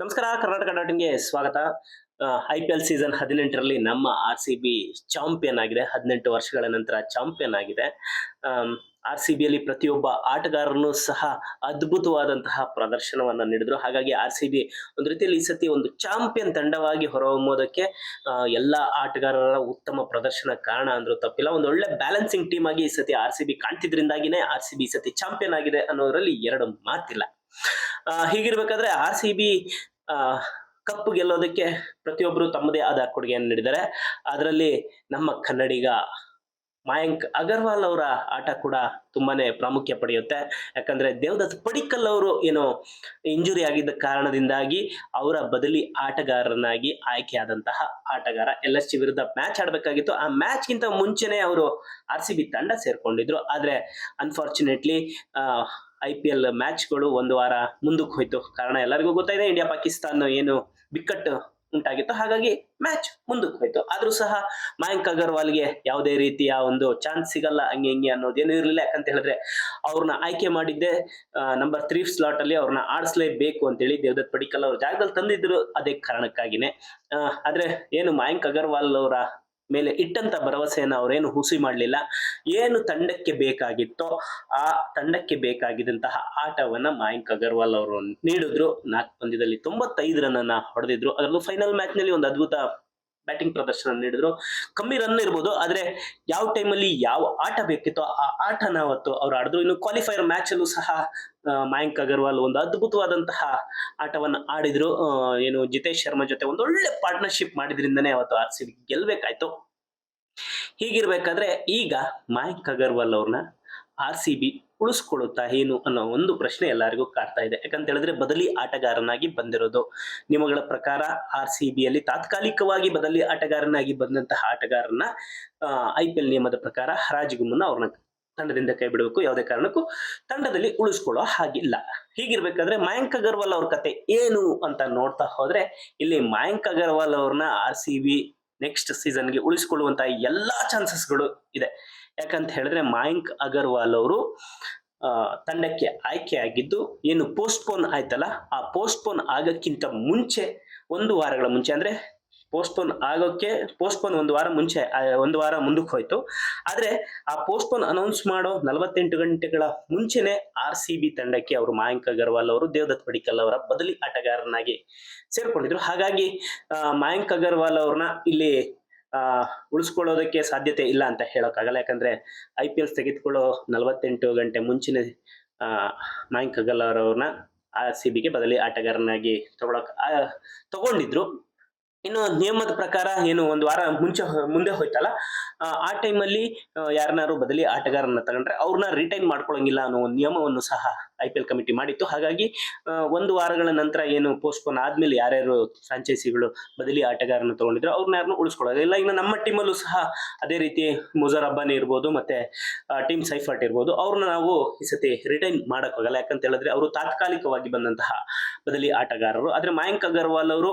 ನಮಸ್ಕಾರ, ಕರ್ನಾಟಕ ಡಾಟ್ ಇನ್ಗೆ ಸ್ವಾಗತ I P L season ಹದಿನೆಂಟರಲ್ಲಿ ನಮ್ಮ ಆರ್ ಸಿ ಬಿ ಚಾಂಪಿಯನ್ ಆಗಿದೆ. ಹದಿನೆಂಟು ವರ್ಷಗಳ ನಂತರ ಚಾಂಪಿಯನ್ ಆಗಿದೆ. ಆರ್ ಸಿ ಬಿಯಲ್ಲಿ ಪ್ರತಿಯೊಬ್ಬ ಆಟಗಾರನು ಸಹ ಅದ್ಭುತವಾದಂತಹ ಪ್ರದರ್ಶನವನ್ನು ನೀಡಿದ್ರು. ಹಾಗಾಗಿ ಆರ್ ಸಿ ಬಿ ಒಂದು ರೀತಿಯಲ್ಲಿ ಈ ಸತಿ ಒಂದು ಚಾಂಪಿಯನ್ ತಂಡವಾಗಿ ಹೊರಹೊಮ್ಮೋದಕ್ಕೆ ಎಲ್ಲ ಆಟಗಾರರ ಉತ್ತಮ ಪ್ರದರ್ಶನ ಕಾರಣ ಅಂದ್ರೂ ತಪ್ಪಿಲ್ಲ. ಒಂದು ಒಳ್ಳೆ ಬ್ಯಾಲೆನ್ಸಿಂಗ್ ಟೀಮ್ ಆಗಿ ಈ ಸತಿ ಆರ್ ಸಿ ಬಿ ಕಾಣ್ತಿದ್ರಿಂದಾಗಿನೇ ಆರ್ ಸಿ ಬಿ ಈ ಸತಿ ಚಾಂಪಿಯನ್ ಆಗಿದೆ ಅನ್ನೋದ್ರಲ್ಲಿ ಎರಡು ಮಾತಿಲ್ಲ. ಹೀಗಿರ್ಬೇಕಾದ್ರೆ ಆರ್ ಸಿ ಬಿ ಕಪ್ ಗೆಲ್ಲೋದಕ್ಕೆ ಪ್ರತಿಯೊಬ್ಬರು ತಮ್ಮದೇ ಆದ ಕೊಡುಗೆಯನ್ನು ನೀಡಿದ್ದಾರೆ. ಅದರಲ್ಲಿ ನಮ್ಮ ಕನ್ನಡಿಗ ಮಾಯಾಂಕ್ ಅಗರ್ವಾಲ್ ಅವರ ಆಟ ಕೂಡ ತುಂಬಾನೇ ಪ್ರಾಮುಖ್ಯ ಪಡೆಯುತ್ತೆ. ಯಾಕಂದ್ರೆ ದೇವದತ್ ಪಡಿಕಲ್ ಅವರು ಏನು ಇಂಜುರಿ ಆಗಿದ್ದ ಕಾರಣದಿಂದಾಗಿ ಅವರ ಬದಲಿ ಆಟಗಾರನಾಗಿ ಆಯ್ಕೆಯಾದಂತಹ ಆಟಗಾರ ಎಲ್ ಎಸ್ ವಿರುದ್ಧ ಮ್ಯಾಚ್ ಆಡಬೇಕಾಗಿತ್ತು. ಆ ಮ್ಯಾಚ್ಗಿಂತ ಮುಂಚೆನೆ ಅವರು ಆರ್ ಸಿ ಬಿ ತಂಡ ಸೇರ್ಕೊಂಡಿದ್ರು. ಆದ್ರೆ ಅನ್ಫಾರ್ಚುನೇಟ್ಲಿ ಐ ಪಿ ಎಲ್ ಮ್ಯಾಚ್ಗಳು ಒಂದು ವಾರ ಮುಂದಕ್ಕೆ ಹೋಯ್ತು. ಕಾರಣ ಎಲ್ಲರಿಗೂ ಗೊತ್ತಾಯಿದೆ ಇಂಡಿಯಾ ಪಾಕಿಸ್ತಾನ ಏನು ಬಿಕ್ಕಟ್ಟು ಉಂಟಾಗಿತ್ತು. ಹಾಗಾಗಿ ಮ್ಯಾಚ್ ಮುಂದಕ್ಕೆ ಹೋಯ್ತು. ಆದ್ರೂ ಸಹ ಮಯಾಂಕ್ ಅಗರ್ವಾಲ್ಗೆ ಯಾವುದೇ ರೀತಿಯ ಒಂದು ಚಾನ್ಸ್ ಸಿಗಲ್ಲ, ಹಂಗೆ ಹಿಂಗೆ ಅನ್ನೋದೇನು ಇರಲಿಲ್ಲ. ಯಾಕಂತ ಹೇಳಿದ್ರೆ ಅವ್ರನ್ನ ಆಯ್ಕೆ ಮಾಡಿದ್ದೆ ನಂಬರ್ ತ್ರೀ ಸ್ಲಾಟ್ ಅಲ್ಲಿ ಅವ್ರನ್ನ ಆಡಿಸ್ಲೇಬೇಕು ಅಂತೇಳಿ ದೇವದತ್ ಪಡಿಕಲ್ ಅವ್ರ ಜಾಗದಲ್ಲಿ ತಂದಿದ್ರು. ಅದೇ ಕಾರಣಕ್ಕಾಗಿನೇ. ಆದ್ರೆ ಏನು ಮಯಾಂಕ್ ಅಗರ್ವಾಲ್ ಅವರ ಮೇಲೆ ಇಟ್ಟಂತ ಭರವಸೆಯನ್ನು ಅವರೇನು ಹುಸಿ ಮಾಡಲಿಲ್ಲ. ಏನು ತಂಡಕ್ಕೆ ಬೇಕಾಗಿತ್ತೋ ಆ ತಂಡಕ್ಕೆ ಬೇಕಾಗಿದ್ದಂತಹ ಆಟವನ್ನ ಮಾಯಿಂಕ್ ಅಗರ್ವಾಲ್ ಅವರು ನೀಡಿದ್ರು. ನಾಲ್ಕು ಪಂದ್ಯದಲ್ಲಿ ತೊಂಬತ್ತೈದು ರನ್ ಅನ್ನ ಹೊಡೆದಿದ್ರು. ಅದರಲ್ಲೂ ಫೈನಲ್ ಮ್ಯಾಚ್ನಲ್ಲಿ ಒಂದು ಅದ್ಭುತ ಬ್ಯಾಟಿಂಗ್ ಪ್ರದರ್ಶನ ನೀಡಿದ್ರು. ಕಮ್ಮಿ ರನ್ ಇರ್ಬೋದು, ಆದ್ರೆ ಯಾವ ಟೈಮಲ್ಲಿ ಯಾವ ಆಟ ಬೇಕಿತ್ತೋ ಆ ಆಟನ ಅವತ್ತು ಅವ್ರು ಆಡಿದ್ರು. ಇನ್ನು ಕ್ವಾಲಿಫೈಯರ್ ಮ್ಯಾಚ್ ಅಲ್ಲೂ ಸಹ ಮಯಾಂಕ್ ಅಗರ್ವಾಲ್ ಒಂದು ಅದ್ಭುತವಾದಂತಹ ಆಟವನ್ನು ಆಡಿದ್ರು. ಏನು ಜಿತೇಶ್ ಶರ್ಮಾ ಜೊತೆ ಒಂದು ಒಳ್ಳೆ ಪಾರ್ಟ್ನರ್ಶಿಪ್ ಮಾಡಿದ್ರಿಂದನೇ ಅವತ್ತು ಆರ್ ಸಿ ಗೆಲ್ಬೇಕಾಯ್ತು. ಹೀಗಿರ್ಬೇಕಾದ್ರೆ ಈಗ ಮಯಾಂಕ್ ಅಗರ್ವಾಲ್ ಅವ್ರನ್ನ ಆರ್ ಸಿ ಬಿ ಉಳಿಸ್ಕೊಳ್ಳುತ್ತಾ ಏನು ಅನ್ನೋ ಒಂದು ಪ್ರಶ್ನೆ ಎಲ್ಲರಿಗೂ ಕಾಡ್ತಾ ಇದೆ. ಯಾಕಂತ ಹೇಳಿದ್ರೆ ಬದಲಿ ಆಟಗಾರನಾಗಿ ಬಂದಿರೋದು. ನಿಮಗಳ ಪ್ರಕಾರ ಆರ್ ಸಿ ಬಿಯಲ್ಲಿ ತಾತ್ಕಾಲಿಕವಾಗಿ ಬದಲಿ ಆಟಗಾರನಾಗಿ ಬಂದಂತಹ ಆಟಗಾರನ ಐ ಪಿ ಎಲ್ ನಿಯಮದ ಪ್ರಕಾರ ಹರಾಜಿಗೂ ಮುನ್ನ ಅವ್ರನ್ನ ತಂಡದಿಂದ ಕೈ ಬಿಡಬೇಕು. ಯಾವುದೇ ಕಾರಣಕ್ಕೂ ತಂಡದಲ್ಲಿ ಉಳಿಸ್ಕೊಳ್ಳೋ ಹಾಗಿಲ್ಲ. ಹೀಗಿರ್ಬೇಕಾದ್ರೆ ಮಯಾಂಕ್ ಅಗರ್ವಾಲ್ ಅವ್ರ ಕತೆ ಏನು ಅಂತ ನೋಡ್ತಾ ಹೋದ್ರೆ ಇಲ್ಲಿ ಮಯಾಂಕ್ ಅಗರ್ವಾಲ್ ಅವ್ರನ್ನ ಆರ್ ಸಿ ಬಿ ನೆಕ್ಸ್ಟ್ ಸೀಸನ್ಗೆ ಉಳಿಸಿಕೊಳ್ಳುವಂತಹ ಎಲ್ಲಾ ಚಾನ್ಸಸ್ಗಳು ಇದೆ. ಯಾಕಂತ ಹೇಳಿದ್ರೆ ಮಾಯಾಂಕ್ ಅಗರ್ವಾಲ್ ಅವರು ತಂಡಕ್ಕೆ ಆಯ್ಕೆ ಆಗಿದ್ದು ಏನು ಪೋಸ್ಟ್ಪೋನ್ ಆಯ್ತಲ್ಲ, ಆ ಪೋಸ್ಟ್ಪೋನ್ ಆಗಕ್ಕಿಂತ ಮುಂಚೆ ಒಂದು ವಾರಗಳ ಮುಂಚೆ ಅಂದ್ರೆ ಪೋಸ್ಟ್ಪೋನ್ ಆಗೋಕ್ಕೆ ಪೋಸ್ಟ್ಪೋನ್ ಒಂದು ವಾರ ಮುಂಚೆ ಒಂದು ವಾರ ಮುಂದಕ್ಕೆ ಹೋಯ್ತು. ಆದರೆ ಆ ಪೋಸ್ಟ್ಪೋನ್ ಅನೌನ್ಸ್ ಮಾಡೋ ನಲವತ್ತೆಂಟು ಗಂಟೆಗಳ ಮುಂಚೆನೆ ಆರ್ ಸಿ ಬಿ ತಂಡಕ್ಕೆ ಅವರು ಮಾಯಾಂಕ್ ಅಗರ್ವಾಲ್ ಅವರು, ದೇವದತ್ ಪಡಿಕಲ್ ಅವರ ಬದಲಿ ಆಟಗಾರನಾಗಿ ಸೇರ್ಕೊಂಡಿದ್ರು. ಹಾಗಾಗಿ ಮಾಯಾಂಕ್ ಅಗರ್ವಾಲ್ ಅವ್ರನ್ನ ಇಲ್ಲಿ ಉಳಿಸ್ಕೊಳ್ಳೋದಕ್ಕೆ ಸಾಧ್ಯತೆ ಇಲ್ಲ ಅಂತ ಹೇಳೋಕ್ಕಾಗಲ್ಲ. ಯಾಕಂದ್ರೆ ಐ ಪಿ ಎಲ್ ತೆಗೆದುಕೊಳ್ಳೋ ನಲವತ್ತೆಂಟು ಗಂಟೆ ಮುಂಚಿನ ಮಾಯಾಂಕ್ ಅಗರ್ವಾಲ್ ಅವ್ರನ್ನ ಆರ್ ಸಿ ಬಿಗೆ ಬದಲಿ ಆಟಗಾರನಾಗಿ ತಗೊಳಕ್ ತಗೊಂಡಿದ್ರು. ಇನ್ನು ನಿಯಮದ ಪ್ರಕಾರ ಏನು ಒಂದು ವಾರ ಮುಂಚೆ ಮುಂದೆ ಹೋಯ್ತಲ್ಲ ಆ, ಟೈಮಲ್ಲಿ ಯಾರನ್ನಾರು ಬದಲಿ ಆಟಗಾರನ್ನ ತಗೊಂಡ್ರೆ ಅವ್ರನ್ನ ರಿಟೈನ್ ಮಾಡ್ಕೊಳಂಗಿಲ್ಲ ಅನ್ನೋ ಒಂದು ನಿಯಮವನ್ನು ಸಹ ಐ ಪಿ ಎಲ್ ಕಮಿಟಿ ಮಾಡಿತ್ತು. ಹಾಗಾಗಿ ಒಂದು ವಾರಗಳ ನಂತರ ಏನು ಪೋಸ್ಟ್ಪೋನ್ ಆದ್ಮೇಲೆ ಯಾರ್ಯಾರು ಫ್ರಾಂಚೈಸಿಗಳು ಬದಲಿ ಆಟಗಾರನ ತಗೊಂಡಿದ್ರು ಅವ್ರನ್ನ ಯಾರನ್ನು ಉಳಿಸ್ಕೊಳ್ಳೋದು ಇಲ್ಲ ಇನ್ನು ನಮ್ಮ ಟೀಮಲ್ಲೂ ಸಹ ಅದೇ ರೀತಿ ಮುಜರ್ ಅಬ್ಬಾನಿ ಇರ್ಬೋದು ಮತ್ತೆ ಟೀಮ್ ಸೈಫರ್ಟ್ ಇರ್ಬೋದು ಅವ್ರನ್ನ ನಾವು ಈ ಸತಿ ರಿಟೈನ್ ಮಾಡೋಕ್ಕಾಗಲ್ಲ ಯಾಕಂತ ಹೇಳಿದ್ರೆ ಅವರು ತಾತ್ಕಾಲಿಕವಾಗಿ ಬಂದಂತಹ ಬದಲಿ ಆಟಗಾರರು. ಆದರೆ ಮಯಾಂಕ್ ಅಗರ್ವಾಲ್ ಅವರು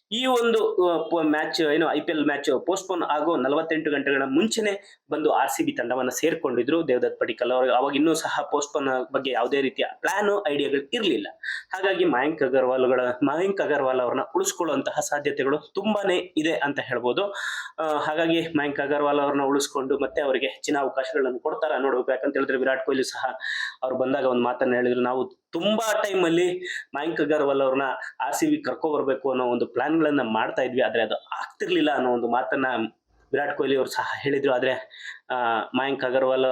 ಈ ಒಂದು ಮ್ಯಾಚ್, ಏನು, I P L match postpone ಆಗೋ ನಲವತ್ತೆಂಟು ಗಂಟೆಗಳ ಮುಂಚೆನೆ ಬಂದು ಆರ್ ಸಿ ಬಿ ತಂಡವನ್ನ ಸೇರ್ಕೊಂಡಿದ್ರು ದೇವದತ್ ಪಡಿಕಲ್ ಅವರು. ಅವಾಗ ಇನ್ನೂ ಸಹ ಪೋಸ್ಟ್ಪೋನ್ ಬಗ್ಗೆ ಯಾವುದೇ ರೀತಿಯ ಪ್ಲಾನ್, ಐಡಿಯಾಗಳು ಇರಲಿಲ್ಲ. ಹಾಗಾಗಿ ಮಯಾಂಕ್ ಅಗರ್ವಾಲ್ಗಳ ಮಯಾಂಕ್ ಅಗರ್ವಾಲ್ ಅವ್ರನ್ನ ಉಳಿಸ್ಕೊಳ್ಳುವಂತಹ ಸಾಧ್ಯತೆಗಳು ತುಂಬಾನೇ ಇದೆ ಅಂತ ಹೇಳ್ಬೋದು. ಹಾಗಾಗಿ ಮಯಾಂಕ್ ಅಗರ್ವಾಲ್ ಅವ್ರನ್ನ ಉಳಿಸ್ಕೊಂಡು ಮತ್ತೆ ಅವರಿಗೆ ಹೆಚ್ಚಿನ ಅವಕಾಶಗಳನ್ನು ಕೊಡ್ತಾರ ನೋಡ್ಬೇಕು. ಯಾಕಂತ ಹೇಳಿದ್ರೆ ವಿರಾಟ್ ಕೊಹ್ಲಿ ಸಹ ಅವ್ರು ಬಂದಾಗ ಒಂದು ಮಾತನ್ನ ಹೇಳಿದ್ರು, ನಾವು ತುಂಬಾ ಟೈಮ್ ಅಲ್ಲಿ ಮಯಾಂಕ್ ಅಗರ್ವಾಲ್ ಅವ್ರನ್ನ ಆರ್ ಸಿ ಬಿ ಕರ್ಕೊ ಬರ್ಬೇಕು ಅನ್ನೋ ಒಂದು ಪ್ಲಾನ್ ಗಳನ್ನ ಮಾಡ್ತಾ ಇದ್ವಿ, ಆದ್ರೆ ಅದು ಆಗ್ತಿರ್ಲಿಲ್ಲ ಅನ್ನೋ ಒಂದು ಮಾತನ್ನ ವಿರಾಟ್ ಕೊಹ್ಲಿ ಅವರು ಸಹ ಹೇಳಿದ್ರು. ಆದ್ರೆ ಮಯಾಂಕ್ ಅಗರ್ವಾಲ್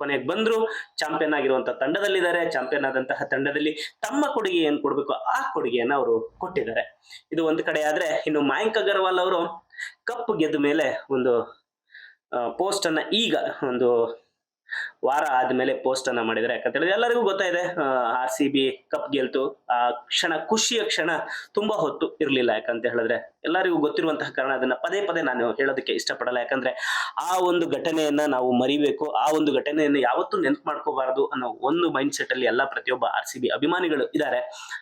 ಕೊನೆಗೆ ಬಂದ್ರು, ಚಾಂಪಿಯನ್ ಆಗಿರುವಂತ ತಂಡದಲ್ಲಿದ್ದಾರೆ, ಚಾಂಪಿಯನ್ ಆದಂತಹ ತಂಡದಲ್ಲಿ ತಮ್ಮ ಕೊಡುಗೆ ಏನ್ ಕೊಡ್ಬೇಕು, ಆ ಕೊಡುಗೆಯನ್ನ ಅವರು ಕೊಟ್ಟಿದ್ದಾರೆ. ಇದು ಒಂದು ಕಡೆ ಆದ್ರೆ, ಇನ್ನು ಮಯಾಂಕ್ ಅಗರ್ವಾಲ್ ಅವರು ಕಪ್ ಗೆದ್ದ ಮೇಲೆ ಒಂದು ಪೋಸ್ಟ್ ಅನ್ನ ಈಗ ಒಂದು ವಾರ ಆದ್ಮೇಲೆ ಪೋಸ್ಟ್ ಅನ್ನ ಮಾಡಿದ್ದಾರೆ. ಯಾಕಂತ ಹೇಳಿದ್ರೆ ಎಲ್ಲರಿಗೂ ಗೊತ್ತಾಯಿದೆ ಆರ್ ಸಿ ಬಿ ಕಪ್ ಗೆಲ್ತು. ಆ, ಕ್ಷಣ, ಖುಷಿಯ ಕ್ಷಣ ತುಂಬಾ ಹೊತ್ತು ಇರಲಿಲ್ಲ ಯಾಕಂತ ಹೇಳಿದ್ರೆ. ಎಲ್ಲರಿಗೂ ಗೊತ್ತಿರುವಂತಹ ಕಾರಣ ಅದನ್ನ ಪದೇ ಪದೇ ನಾನು ಹೇಳೋದಕ್ಕೆ ಇಷ್ಟಪಡಲ್ಲ. ಯಾಕಂದ್ರೆ ಆ ಒಂದು ಘಟನೆಯನ್ನ ನಾವು ಮರಿಬೇಕು, ಆ ಒಂದು ಘಟನೆಯನ್ನು ಯಾವತ್ತೂ ನೆನಪು ಮಾಡ್ಕೋಬಾರದು ಅನ್ನೋ ಒಂದು ಮೈಂಡ್ ಸೆಟ್ ಅಲ್ಲಿ ಎಲ್ಲ ಪ್ರತಿಯೊಬ್ಬ ಆರ್ ಸಿ ಬಿ ಅಭಿಮಾನಿಗಳು ಇದ್ದಾರೆ.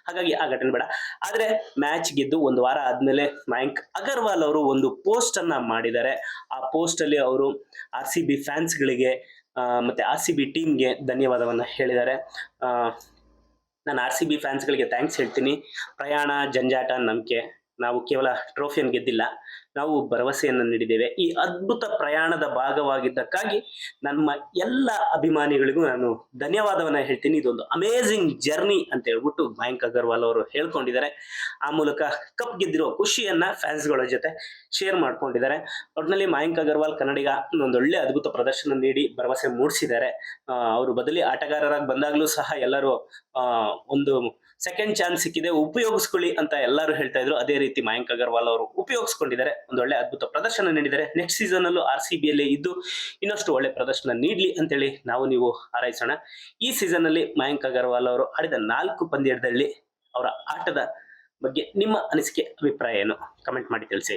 ಹಾಗಾಗಿ ಆ ಘಟನೆ ಬೇಡ. ಆದ್ರೆ ಮ್ಯಾಚ್ ಗೆದ್ದು ಒಂದು ವಾರ ಆದ್ಮೇಲೆ ಮಯಾಂಕ್ ಅಗರ್ವಾಲ್ ಅವರು ಒಂದು ಪೋಸ್ಟ್ ಅನ್ನ ಮಾಡಿದ್ದಾರೆ. ಆ ಪೋಸ್ಟ್ ಅಲ್ಲಿ ಅವರು ಆರ್ ಸಿ ಬಿ ಫ್ಯಾನ್ಸ್ಗಳಿಗೆ ಮತ್ತೆ ಆರ್ ಸಿ ಬಿ ಟೀಮ್ಗೆ ಧನ್ಯವಾದವನ್ನು ಹೇಳಿದ್ದಾರೆ. ನಾನು ಆರ್ ಸಿ ಬಿ ಫ್ಯಾನ್ಸ್ಗಳಿಗೆ ಥ್ಯಾಂಕ್ಸ್ ಹೇಳ್ತೀನಿ. ಪ್ರಯಾಣ, ಜಂಜಾಟ, ನಂಬಿಕೆ. ನಾವು ಕೇವಲ ಟ್ರೋಫಿಯನ್ನು ಗೆದ್ದಿಲ್ಲ, ನಾವು ಭರವಸೆಯನ್ನು ನೀಡಿದ್ದೇವೆ. ಈ ಅದ್ಭುತ ಪ್ರಯಾಣದ ಭಾಗವಾಗಿದ್ದಕ್ಕಾಗಿ ನಮ್ಮ ಎಲ್ಲ ಅಭಿಮಾನಿಗಳಿಗೂ ನಾನು ಧನ್ಯವಾದವನ್ನು ಹೇಳ್ತೀನಿ. ಇದೊಂದು ಅಮೇಝಿಂಗ್ ಜರ್ನಿ ಅಂತ ಹೇಳ್ಬಿಟ್ಟು ಮಯಾಂಕ್ ಅಗರ್ವಾಲ್ ಅವರು ಹೇಳ್ಕೊಂಡಿದ್ದಾರೆ. ಆ ಮೂಲಕ ಕಪ್ ಗೆದ್ದಿರೋ ಖುಷಿಯನ್ನ ಫ್ಯಾನ್ಸ್ಗಳ ಜೊತೆ ಶೇರ್ ಮಾಡ್ಕೊಂಡಿದ್ದಾರೆ. ಒಟ್ಟಿನಲ್ಲಿ ಮಯಾಂಕ್ ಅಗರ್ವಾಲ್ ಕನ್ನಡಿಗ ಒಂದೊಳ್ಳೆ ಅದ್ಭುತ ಪ್ರದರ್ಶನ ನೀಡಿ ಭರವಸೆ ಮೂಡಿಸಿದ್ದಾರೆ. ಅವರು ಬದಲಿ ಆಟಗಾರರಾಗಿ ಬಂದಾಗಲೂ ಸಹ ಎಲ್ಲರೂ ಒಂದು ಸೆಕೆಂಡ್ ಚಾನ್ಸ್ ಸಿಕ್ಕಿದೆ, ಉಪಯೋಗಿಸ್ಕೊಳ್ಳಿ ಅಂತ ಎಲ್ಲರೂ ಹೇಳ್ತಾ ಇದ್ರು. ಅದೇ ರೀತಿ ಮಯಾಂಕ್ ಅಗರ್ವಾಲ್ ಅವರು ಉಪಯೋಗಿಸ್ಕೊಂಡಿದ್ದಾರೆ. ಒಂದು ಒಳ್ಳೆ ಅದ್ಭುತ ಪ್ರದರ್ಶನ ನೀಡಿದ್ದಾರೆ. ನೆಕ್ಸ್ಟ್ ಸೀಸನ್ ಅಲ್ಲೂ ಆರ್ ಸಿ ಬಿಯಲ್ಲಿ ಇದ್ದು ಇನ್ನಷ್ಟು ಒಳ್ಳೆ ಪ್ರದರ್ಶನ ನೀಡಲಿ ಅಂತೇಳಿ ನಾವು ನೀವು ಹಾರೈಸೋಣ. ಈ ಸೀಸನ್ ಅಲ್ಲಿ ಮಯಾಂಕ್ ಅಗರ್ವಾಲ್ ಅವರು ಆಡಿದ ನಾಲ್ಕು ಪಂದ್ಯದಲ್ಲಿ ಅವರ ಆಟದ ಬಗ್ಗೆ ನಿಮ್ಮ ಅನಿಸಿಕೆ, ಅಭಿಪ್ರಾಯ ಏನು? ಕಮೆಂಟ್ ಮಾಡಿ ತಿಳಿಸಿ.